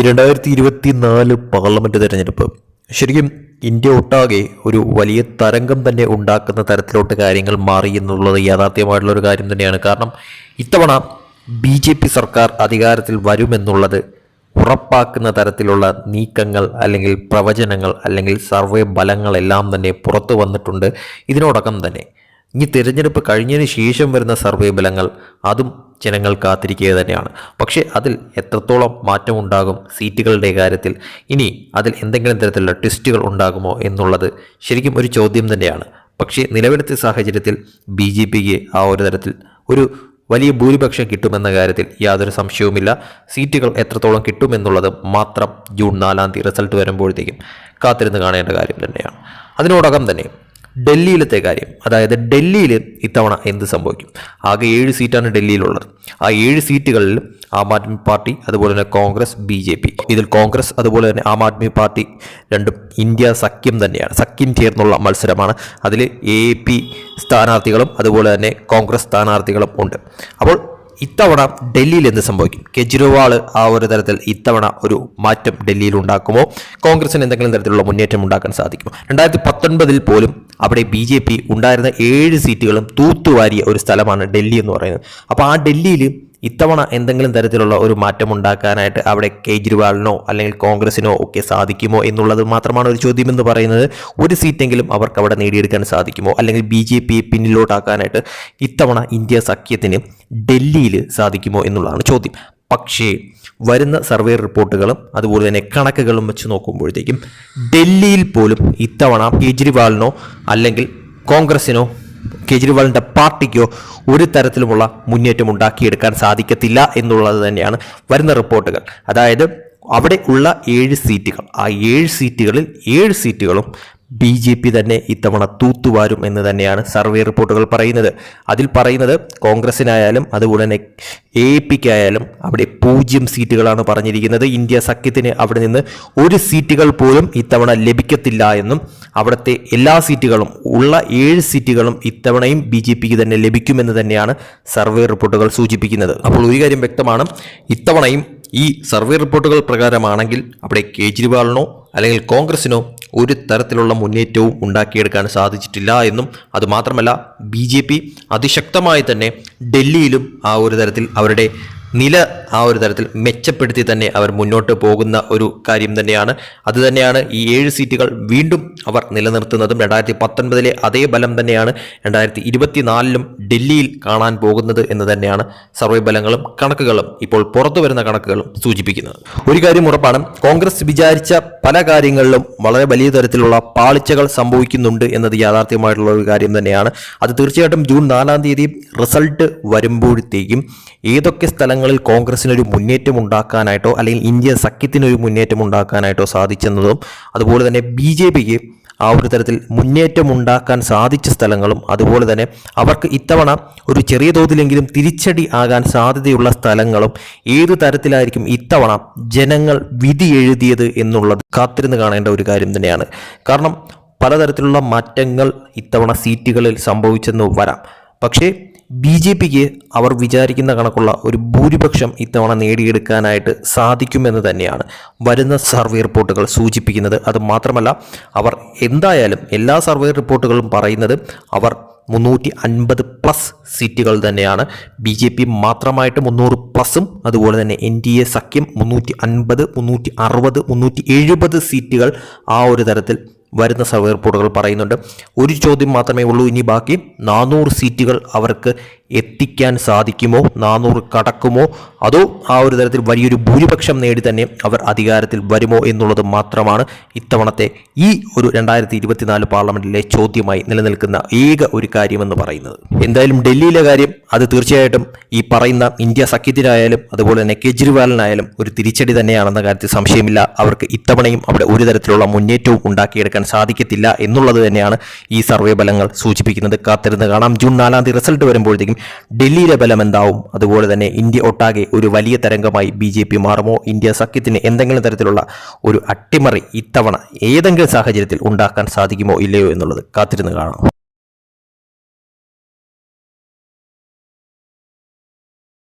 ഈ രണ്ടായിരത്തി ഇരുപത്തി നാല് പാർലമെന്റ് തിരഞ്ഞെടുപ്പ്. ശരിക്കും ഇന്ത്യ ഒട്ടാകെ ഒരു വലിയ തരംഗം തന്നെ ഉണ്ടാക്കുന്ന തരത്തിലോട്ട് കാര്യങ്ങൾ മാറി എന്നുള്ളത് യാഥാർത്ഥ്യമായിട്ടുള്ള ഒരു കാര്യം തന്നെയാണ്. കാരണം ഇത്തവണ ബി ജെ പി സർക്കാർ അധികാരത്തിൽ വരുമെന്നുള്ളത് ഉറപ്പാക്കുന്ന തരത്തിലുള്ള നീക്കങ്ങൾ അല്ലെങ്കിൽ പ്രവചനങ്ങൾ അല്ലെങ്കിൽ സർവേ ഫലങ്ങളെല്ലാം തന്നെ പുറത്തു വന്നിട്ടുണ്ട്. ഇതിനോടകം തന്നെ ഇനി തിരഞ്ഞെടുപ്പ് കഴിഞ്ഞതിന് ശേഷം വരുന്ന സർവേ ഫലങ്ങൾ അതും ജനങ്ങൾ കാത്തിരിക്കുക തന്നെയാണ്. പക്ഷേ അതിൽ എത്രത്തോളം മാറ്റമുണ്ടാകും സീറ്റുകളുടെ കാര്യത്തിൽ ഇനി അതിൽ എന്തെങ്കിലും തരത്തിലുള്ള ട്വിസ്റ്റുകൾ ഉണ്ടാകുമോ എന്നുള്ളത് ശരിക്കും ഒരു ചോദ്യം തന്നെയാണ്. പക്ഷേ നിലവിലത്തെ സാഹചര്യത്തിൽ ബി ജെ പിക്ക് ആ ഒരു തരത്തിൽ ഒരു വലിയ ഭൂരിപക്ഷം കിട്ടുമെന്ന കാര്യത്തിൽ യാതൊരു സംശയവുമില്ല. സീറ്റുകൾ എത്രത്തോളം കിട്ടുമെന്നുള്ളത് മാത്രം ജൂൺ നാലാം തീയതി റിസൾട്ട് വരുമ്പോഴത്തേക്കും കാത്തിരുന്ന് കാണേണ്ട കാര്യം തന്നെയാണ്. അതിനോടകം തന്നെ ഡൽഹിയിലത്തെ കാര്യം. അതായത് ഡൽഹിയിൽ ഇത്തവണ എന്ത് സംഭവിക്കും? ആകെ ഏഴ് സീറ്റാണ് ഡൽഹിയിലുള്ളത്. ആ ഏഴ് സീറ്റുകളിൽ ആം ആദ്മി പാർട്ടി അതുപോലെ തന്നെ കോൺഗ്രസ് ബി ജെ പി. ഇതിൽ കോൺഗ്രസ് അതുപോലെ തന്നെ ആം ആദ്മി പാർട്ടി രണ്ടും ഇന്ത്യ സഖ്യം തന്നെയാണ്. സഖ്യം ചേർന്നുള്ള മത്സരമാണ്. അതിൽ എ പി സ്ഥാനാർത്ഥികളും അതുപോലെ തന്നെ കോൺഗ്രസ് സ്ഥാനാർത്ഥികളും ഉണ്ട്. അപ്പോൾ ഇത്തവണ ഡൽഹിയിൽ എന്ത് സംഭവിക്കും? കെജ്രിവാൾ ആ ഒരു തരത്തിൽ ഇത്തവണ ഒരു മാറ്റം ഡൽഹിയിൽ ഉണ്ടാക്കുമോ? കോൺഗ്രസിന് എന്തെങ്കിലും തരത്തിലുള്ള മുന്നേറ്റം ഉണ്ടാക്കാൻ സാധിക്കുമോ? രണ്ടായിരത്തി പത്തൊൻപതിൽ പോലും അവിടെ ബി ജെ പി ഉണ്ടായിരുന്ന ഏഴ് സീറ്റുകളും തൂത്തുവാരിയ ഒരു സ്ഥലമാണ് ഡൽഹി എന്ന് പറയുന്നത്. അപ്പോൾ ആ ഡൽഹിയിൽ ഇത്തവണ എന്തെങ്കിലും തരത്തിലുള്ള ഒരു മാറ്റം ഉണ്ടാക്കാനായിട്ട് അവിടെ കേജ്രിവാളിനോ അല്ലെങ്കിൽ കോൺഗ്രസിനോ ഒക്കെ സാധിക്കുമോ എന്നുള്ളത് മാത്രമാണ് ഒരു ചോദ്യം എന്ന് പറയുന്നത്. ഒരു സീറ്റെങ്കിലും അവർക്ക് അവിടെ നേടിയെടുക്കാൻ സാധിക്കുമോ? അല്ലെങ്കിൽ ബി ജെ പിയെ പിന്നിലോട്ടാക്കാനായിട്ട് ഇത്തവണ ഇന്ത്യ സഖ്യത്തിന് ഡൽഹിയിൽ സാധിക്കുമോ എന്നുള്ളതാണ് ചോദ്യം. പക്ഷേ വരുന്ന സർവേ റിപ്പോർട്ടുകളും അതുപോലെ തന്നെ കണക്കുകളും വെച്ച് നോക്കുമ്പോഴത്തേക്കും ഡൽഹിയിൽ പോലും ഇത്തവണ കേജ്രിവാളിനോ അല്ലെങ്കിൽ കോൺഗ്രസിനോ കേജ്രിവാളിന്റെ പാർട്ടിക്കോ ഒരു തരത്തിലുമുള്ള മുന്നേറ്റം ഉണ്ടാക്കിയെടുക്കാൻ സാധിക്കത്തില്ല എന്നുള്ളത് തന്നെയാണ് വരുന്ന റിപ്പോർട്ടുകൾ. അതായത് അവിടെ ഉള്ള ഏഴ് സീറ്റുകൾ ആ ഏഴ് സീറ്റുകളിൽ ഏഴ് സീറ്റുകളും ബി ജെ പി തന്നെ ഇത്തവണ തൂത്തുവാരും എന്ന് തന്നെയാണ് സർവേ റിപ്പോർട്ടുകൾ പറയുന്നത്. അതിൽ പറയുന്നത് കോൺഗ്രസിനായാലും അതുപോലെ തന്നെ എ പിക്കായാലും അവിടെ പൂജ്യം സീറ്റുകളാണ് പറഞ്ഞിരിക്കുന്നത്. ഇന്ത്യ സഖ്യത്തിന് അവിടെ നിന്ന് ഒരു സീറ്റുകൾ പോലും ഇത്തവണ ലഭിക്കത്തില്ല എന്നും അവിടുത്തെ എല്ലാ സീറ്റുകളും ഉള്ള ഏഴ് സീറ്റുകളും ഇത്തവണയും ബി ജെ പിക്ക് തന്നെ ലഭിക്കുമെന്ന് തന്നെയാണ് സർവേ റിപ്പോർട്ടുകൾ സൂചിപ്പിക്കുന്നത്. അപ്പോൾ ഒരു കാര്യം വ്യക്തമാണ്. ഇത്തവണയും ഈ സർവേ റിപ്പോർട്ടുകൾ പ്രകാരമാണെങ്കിൽ അവിടെ കേജ്രിവാളിനോ അല്ലെങ്കിൽ കോൺഗ്രസിനോ ഒരു തരത്തിലുള്ള മുന്നേറ്റവും ഉണ്ടാക്കിയെടുക്കാൻ സാധിച്ചിട്ടില്ല എന്നും അതുമാത്രമല്ല ബി ജെ പി അതിശക്തമായി തന്നെ ഡൽഹിയിലും ആ ഒരു തരത്തിൽ അവരുടെ നില ആ ഒരു തരത്തിൽ മെച്ചപ്പെടുത്തി തന്നെ അവർ മുന്നോട്ട് പോകുന്ന ഒരു കാര്യം തന്നെയാണ്. അത് തന്നെയാണ് ഈ ഏഴ് സീറ്റുകൾ വീണ്ടും അവർ നിലനിർത്തുന്നതും. രണ്ടായിരത്തി പത്തൊൻപതിലെ അതേ ബലം തന്നെയാണ് രണ്ടായിരത്തി ഇരുപത്തിനാലിലും ഡൽഹിയിൽ കാണാൻ പോകുന്നത് എന്ന് തന്നെയാണ് സർവേ ബലങ്ങളും കണക്കുകളും ഇപ്പോൾ പുറത്തു വരുന്ന കണക്കുകളും സൂചിപ്പിക്കുന്നത്. ഒരു കാര്യം ഉറപ്പാണ് കോൺഗ്രസ് വിചാരിച്ച പല കാര്യങ്ങളിലും വളരെ വലിയ തരത്തിലുള്ള പാളിച്ചകൾ സംഭവിക്കുന്നുണ്ട് എന്നത് യാഥാർത്ഥ്യമായിട്ടുള്ള ഒരു കാര്യം തന്നെയാണ്. അത് തീർച്ചയായിട്ടും ജൂൺ നാലാം തീയതി റിസൾട്ട് വരുമ്പോഴത്തേക്കും ഏതൊക്കെ സ്ഥലങ്ങളിൽ കോൺഗ്രസിനൊരു മുന്നേറ്റം ഉണ്ടാക്കാനായിട്ടോ അല്ലെങ്കിൽ ഇന്ത്യ സഖ്യത്തിനൊരു മുന്നേറ്റം ഉണ്ടാക്കാനായിട്ടോ സാധിച്ചെന്നതും അതുപോലെ തന്നെ ബി ജെ പിക്ക് ആ ഒരു തരത്തിൽ മുന്നേറ്റം ഉണ്ടാക്കാൻ സാധിച്ച സ്ഥലങ്ങളും അതുപോലെ തന്നെ അവർക്ക് ഇത്തവണ ഒരു ചെറിയ തോതിലെങ്കിലും തിരിച്ചടി ആകാൻ സാധ്യതയുള്ള സ്ഥലങ്ങളും ഏതു തരത്തിലായിരിക്കും ഇത്തവണ ജനങ്ങൾ വിധി എഴുതിയത് എന്നുള്ളത് കാത്തിരുന്ന് കാണേണ്ട ഒരു കാര്യം തന്നെയാണ്. കാരണം പലതരത്തിലുള്ള മാറ്റങ്ങൾ ഇത്തവണ സീറ്റുകളിൽ സംഭവിച്ചെന്ന് വരാം. പക്ഷേ ബി ജെ പിക്ക് അവർ വിചാരിക്കുന്ന കണക്കുള്ള ഒരു ഭൂരിപക്ഷം ഇത്തവണ നേടിയെടുക്കാനായിട്ട് സാധിക്കുമെന്ന് തന്നെയാണ് വരുന്ന സർവേ റിപ്പോർട്ടുകൾ സൂചിപ്പിക്കുന്നത്. അത് മാത്രമല്ല അവർ എന്തായാലും എല്ലാ സർവേ റിപ്പോർട്ടുകളും പറയുന്നത് അവർ മുന്നൂറ്റി അൻപത് പ്ലസ് സീറ്റുകൾ തന്നെയാണ്. ബി ജെ പി മാത്രമായിട്ട് മുന്നൂറ് പ്ലസും അതുപോലെ തന്നെ എൻ ഡി എ സഖ്യം മുന്നൂറ്റി അൻപത് മുന്നൂറ്റി അറുപത് മുന്നൂറ്റി എഴുപത് സീറ്റുകൾ ആ ഒരു തരത്തിൽ വരുന്ന സർവേ റിപ്പോർട്ടുകൾ പറയുന്നുണ്ട്. ഒരു ചോദ്യം മാത്രമേ ഉള്ളൂ. ഇനി ബാക്കി നാനൂറ് സീറ്റുകൾ അവർക്ക് എത്തിക്കാൻ സാധിക്കുമോ? നാനൂറ് കടക്കുമോ? അതോ ആ ഒരു തരത്തിൽ വലിയൊരു ഭൂരിപക്ഷം നേടി തന്നെ അവർ അധികാരത്തിൽ വരുമോ എന്നുള്ളത് മാത്രമാണ് ഇത്തവണത്തെ ഈ ഒരു രണ്ടായിരത്തി ഇരുപത്തിനാല് പാർലമെന്റിലെ ചോദ്യമായി നിലനിൽക്കുന്ന ഏക ഒരു കാര്യമെന്ന് പറയുന്നത്. എന്തായാലും ഡൽഹിയിലെ കാര്യം അത് തീർച്ചയായിട്ടും ഈ പറയുന്ന ഇന്ത്യ സഖ്യത്തിനായാലും അതുപോലെ തന്നെ കെജ്രിവാളിനായാലും ഒരു തിരിച്ചടി തന്നെയാണെന്ന കാര്യത്തിൽ സംശയമില്ല. അവർക്ക് ഇത്തവണയും അവിടെ ഒരു തരത്തിലുള്ള മുന്നേറ്റവും ഉണ്ടാക്കിയെടുക്കാൻ സാധിക്കത്തില്ല എന്നുള്ളത് തന്നെയാണ് ഈ സർവേ ഫലങ്ങൾ സൂചിപ്പിക്കുന്നത്. കാത്തിരുന്ന് കാണാം. ജൂൺ നാലാം തീയതി റിസൾട്ട് വരുമ്പോഴത്തേക്കും ഡൽഹിയിലെ ബലം എന്താവും? അതുപോലെ തന്നെ ഇന്ത്യ ഒട്ടാകെ ഒരു വലിയ തരംഗമായി ബി ജെ പി മാറുമോ? ഇന്ത്യ സഖ്യത്തിന് എന്തെങ്കിലും തരത്തിലുള്ള ഒരു അട്ടിമറി ഇത്തവണ ഏതെങ്കിലും സാഹചര്യത്തിൽ ഉണ്ടാക്കാൻ സാധിക്കുമോ ഇല്ലയോ എന്നുള്ളത് കാത്തിരുന്ന് കാണാം.